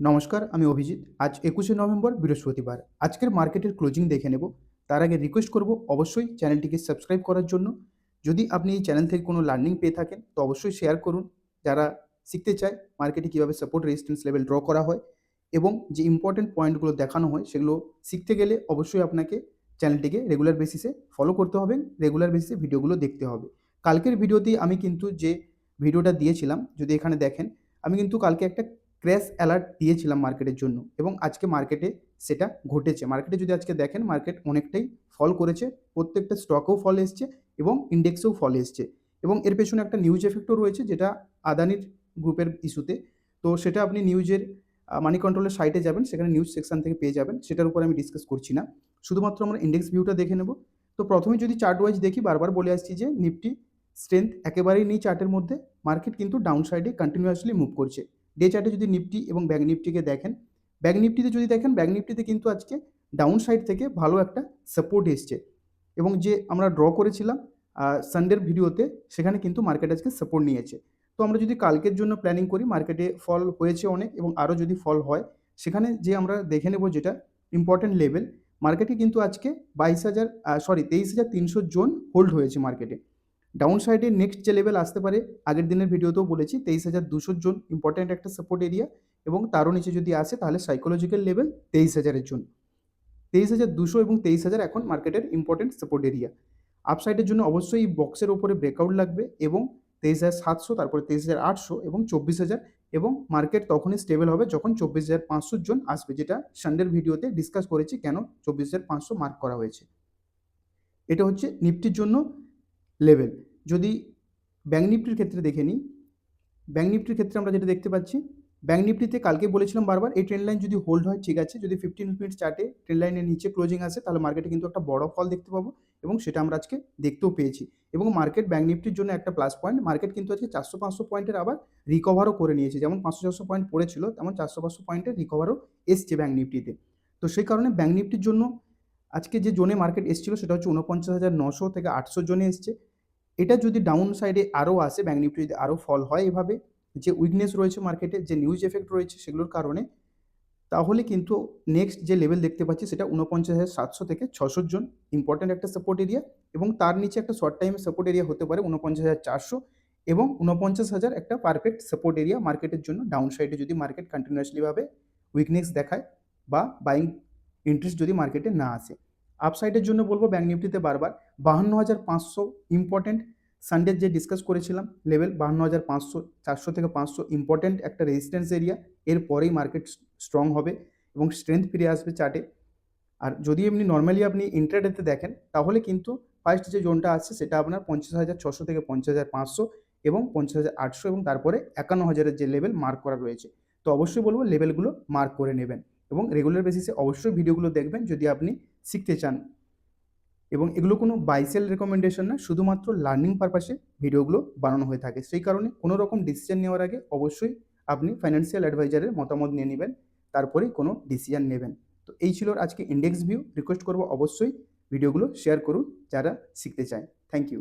নমস্কার, আমি অভিজিৎ। আজ একুশে নভেম্বর, বৃহস্পতিবার। আজকের মার্কেটের ক্লোজিং দেখে নেব। তার আগে রিকোয়েস্ট করব অবশ্যই চ্যানেলটিকে সাবস্ক্রাইব করার জন্য। যদি আপনি এই চ্যানেল থেকে কোনো লার্নিং পেয়ে থাকেন, তো অবশ্যই শেয়ার করুন। যারা শিখতে চায় মার্কেটে কীভাবে সাপোর্ট রেজিস্ট্যান্স লেভেল ড্র করা হয় এবং যে ইম্পর্টেন্ট পয়েন্টগুলো দেখানো হয়, সেগুলো শিখতে গেলে অবশ্যই আপনাকে চ্যানেলটিকে রেগুলার বেসিসে ফলো করতে হবে রেগুলার বেসিসে ভিডিওগুলো দেখতে হবে। কালকের ভিডিওতেই আমি কিন্তু যে ভিডিওটা দিয়েছিলাম, যদি এখানে দেখেন, আমি কিন্তু কালকে একটা ক্র্যাশ অ্যালার্ট দিয়েছিলাম মার্কেটের জন্য এবং আজকে মার্কেটে সেটা ঘটেছে। মার্কেটে যদি আজকে দেখেন, মার্কেট অনেকটাই ফল করেছে, প্রত্যেকটা স্টকেও ফল এসছে এবং ইন্ডেক্সেও ফল এসছে এবং এর পেছনে একটা নিউজ এফেক্টও রয়েছে যেটা আদানির গ্রুপের ইস্যুতে তো। সেটা আপনি নিউজের মানি কন্ট্রোলের সাইটে যাবেন, সেখানে নিউজ সেকশন থেকে পেয়ে যাবেন, সেটার উপর আমি ডিসকাস করছি না। শুধুমাত্র আমরা ইন্ডেক্স ভিউটা দেখে নেব। তো প্রথমে যদি চার্ট ওয়াইজ দেখি, বারবার বলে আসছি যে নিফটি স্ট্রেংথ একেবারেই নেই চার্টের মধ্যে মার্কেট কিন্তু ডাউন সাইডে কন্টিনিউয়াসলি মুভ করছে। ডে চার্টে যদি নিফটি এবং ব্যাঙ্ক নিফটিকে দেখেন ব্যাঙ্ক নিফটিতে যদি দেখেন ব্যাঙ্ক নিফটিতে কিন্তু আজকে ডাউন সাইড থেকে ভালো একটা সাপোর্ট এসছে। এবং যে আমরা ড্র করেছিলাম সানডের ভিডিওতে সেখানে কিন্তু মার্কেট আজকে সাপোর্ট নিয়েছে। তো আমরা যদি কালকের জন্য প্ল্যানিং করি মার্কেটে ফল হয়েছে অনেক এবং আরও যদি ফল হয়, সেখানে যে আমরা দেখে নেব যেটা ইম্পর্টেন্ট লেভেল মার্কেটে কিন্তু আজকে বাইশ হাজার সরি তেইশ হাজার তিনশো জোন হোল্ড হয়েছে মার্কেটে ডাউন সাইডে নেক্সট যে লেভেল আসতে পারে, আগের দিনের ভিডিওতেও বলেছি, তেইশ হাজার দুশোর জন্য ইম্পর্ট্যান্ট একটা সাপোর্ট এরিয়া এবং তারও নিচে যদি আসে তাহলে সাইকোলজিক্যাল লেভেল তেইশ হাজারের জন্য। তেইশ হাজার দুশো এবং তেইশ হাজার এখন মার্কেটের ইম্পর্টেন্ট সাপোর্ট এরিয়া আপসাইডের জন্য অবশ্যই এই বক্সের ওপরে ব্রেকআউট লাগবে এবং তেইশ হাজার সাতশো, তারপরে তেইশ হাজার আটশো এবং চব্বিশ হাজার এবং মার্কেট তখনই স্টেবল হবে যখন চব্বিশ হাজার পাঁচশোর জন আসবে, যেটা সানডের ভিডিওতে ডিসকাস করেছি কেন চব্বিশ হাজার পাঁচশো মার্ক করা হয়েছে। এটা হচ্ছে নিফটির জন্য লেভেল যদি ব্যাঙ্ক নিফটির ক্ষেত্রে দেখে নিই ব্যাঙ্ক নিফটির ক্ষেত্রে আমরা যেটা দেখতে পাচ্ছি ব্যাঙ্ক নিফটিতে কালকে বলেছিলাম বারবার, এই ট্রেন লাইন যদি হোল্ড হয়, ঠিক আছে, যদি ফিফটিন মিনিট চার্টে ট্রেন লাইনের নিচে ক্লোজিং আসে, তাহলে মার্কেটে কিন্তু একটা বড় ফল দেখতে পাবো এবং সেটা আমরা আজকে দেখতেও পেয়েছি। এবং মার্কেট ব্যাঙ্ক নিফটির জন্য একটা প্লাস পয়েন্ট মার্কেট কিন্তু আজকে চারশো পাঁচশো পয়েন্টের আবার রিকভারও করে নিয়েছে। যেমন পাঁচশো চারশো পয়েন্ট পড়েছিল, তেমন চারশো পাঁচশো পয়েন্টের রিকভারও এসছে ব্যাঙ্ক নিফটিতে। তো সেই কারণে ব্যাঙ্ক নিফটির জন্য আজকে যে জোনে মার্কেট এসেছিল, সেটা হচ্ছে উনপঞ্চাশ হাজার নশো থেকে আটশো জনে এসছে। এটা যদি ডাউন সাইডে আরও আসে ব্যাঙ্ক নিফটি যদি আরও ফল হয় এভাবে, যে উইকনেস রয়েছে মার্কেটে যে নিউজ এফেক্ট রয়েছে সেগুলোর কারণে, তাহলে কিন্তু নেক্সট যে লেভেল দেখতে পাচ্ছি সেটা উনপঞ্চাশ হাজার সাতশো থেকে ছশোর জন ইম্পর্ট্যান্ট একটা সাপোর্ট এরিয়া এবং তার নিচে একটা শর্ট টাইমে সাপোর্ট এরিয়া হতে পারে উনপঞ্চাশ হাজার চারশো এবং উনপঞ্চাশ হাজার একটা পারফেক্ট সাপোর্ট এরিয়া মার্কেটের জন্য ডাউন সাইডে যদি মার্কেট কন্টিনিউয়াসলিভাবে উইকনেস দেখায় বা বাইং ইন্টারেস্ট যদি মার্কেটে না আসে। আপসাইডের জন্য বলব ব্যাঙ্ক নিফটিতে বারবার। বাহান্ন হাজার পাঁচশো ইম্পর্টেন্ট সানডের যে ডিসকাস করেছিলাম লেভেল বাহান্ন হাজার পাঁচশো, চারশো থেকে পাঁচশো ইম্পর্টেন্ট একটা রেজিস্ট্যান্স এরিয়া এরপরেই মার্কেট স্ট্রং হবে এবং স্ট্রেংথ ফিরে আসবে চার্টে আর যদি এমনি নর্মালি আপনি ইন্টারডেতে দেখেন, তাহলে কিন্তু ফার্স্ট যে জোনটা আছে, সেটা আপনার পঞ্চাশ হাজার ছশো থেকে পঞ্চাশ হাজার পাঁচশো এবং পঞ্চাশ হাজার আটশো এবং তারপরে একান্ন হাজারের যে লেভেল মার্ক করা রয়েছে। তো অবশ্যই বলব লেভেলগুলো মার্ক করে নেবেন। এবং রেগুলার বেসিসে অবশ্যই ভিডিওগুলো দেখবেন যদি আপনি শিখতে চান। এবং এগুলো কোনো বাইসেল রেকমেন্ডেশন না, শুধুমাত্র লার্নিং পারপাসে ভিডিওগুলো বানানো হয়ে থাকে। সেই কারণে কোনো রকম ডিসিশন নেওয়ার আগে অবশ্যই আপনি ফাইন্যান্সিয়াল অ্যাডভাইজারের মতামত নিয়ে নেবেন তারপরেই কোনো ডিসিশন নেবেন। তো এই ছিল আজকে ইন্ডেক্স ভিউ রিকোয়েস্ট করব অবশ্যই ভিডিওগুলো শেয়ার করুন, যারা শিখতে চায়। Thank you